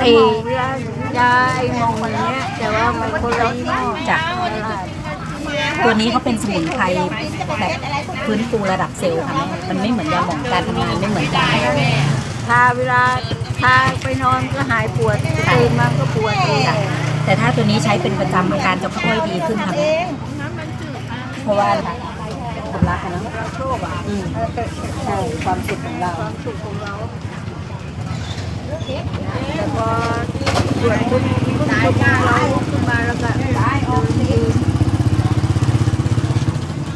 ไอ้ยาไอ้มองมันเนี้ยแต่ว่ามันคนละยี่ห้อจ้ะตัวนี้เขาเป็นสมุนไพรแบบฟื้นฟูระดับเซลล์ค่ะแม่มันไม่เหมือนยาหมองการทำงานไม่เหมือนกันทาเวลาทาไปนอนก็หายปวดตื่นมาก็ปวดเองจ้ะแต่ถ้าตัวนี้ใช้เป็นประจำอาการจะค่อยๆดีขึ้นค่ะแม่เพราะว่าความรักอะเนาะเราโชคอะอืมใช่ความสุขของเราความสุขของเรา แต่พอปวดขึ้นขึ้นมาเราขึ้นมาแล้วก็ยืน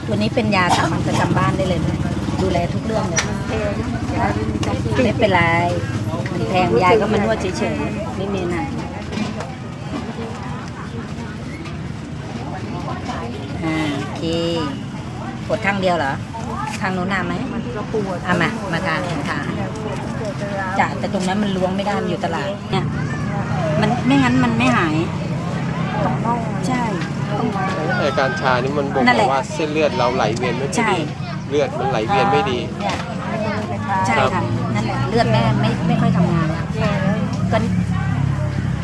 ตัวนี้เป็นยาสามัญประจำบ้านได้เลยนะดูแลทุกเรื่องเลยไม่เป็นไรมันแพงยายก็มานวดเฉยๆไม่มีนะอ่าโอเคปวดข้างเดียวเหรอข้างโน้นหนาไหมเอามามาทาน ต่ตรงนั้นมันล้วงไม่ได้มันอยู่ตลาดเนี่ยมันไม่งั้นมันไม่หายต้องน่องใช่ต้องไอการชานี่มันบ่งนั่นบแหอละกว่าเส้นเลือดเราไหลเวียนไม่ใช่ดีเลือดมันไหลเวียนไม่ดีเนี่ยใช่ใช่ค่ะนั่นแหละเลือดแม่ไม่ไม่ค่อยทำงานอะก็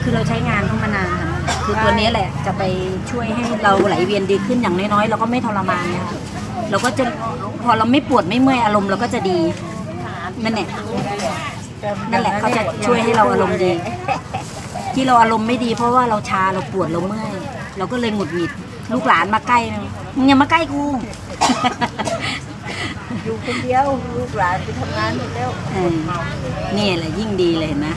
คือเราใช้งานเข้ามานานค่ะคือตัวนี้แหละจะไปช่วยให้เราไหลเวียนดีขึ้นอย่างน้อยๆเราก็ไม่ทรมานเนี่ยค่ะเราก็จะพอเราไม่ปวดไม่เมื่อยอารมณ์เราก็จะดีนั่นแหละ นั่นแหละเขาจะช่วยให้เราอารมณ์ดี ที่เราอารมณ์ไม่ดี เพราะว่าเราชาเราปวดเราเมื่อยเราก็เลยหงุดหงิด ลูกหลานมาใกล้มึงอย่ามาใกล้กู อยู่คนเดียวลูกหลานไปทำงานหมดแล้ว เออนี่แหละยิ่งดีเลยเห็นไหม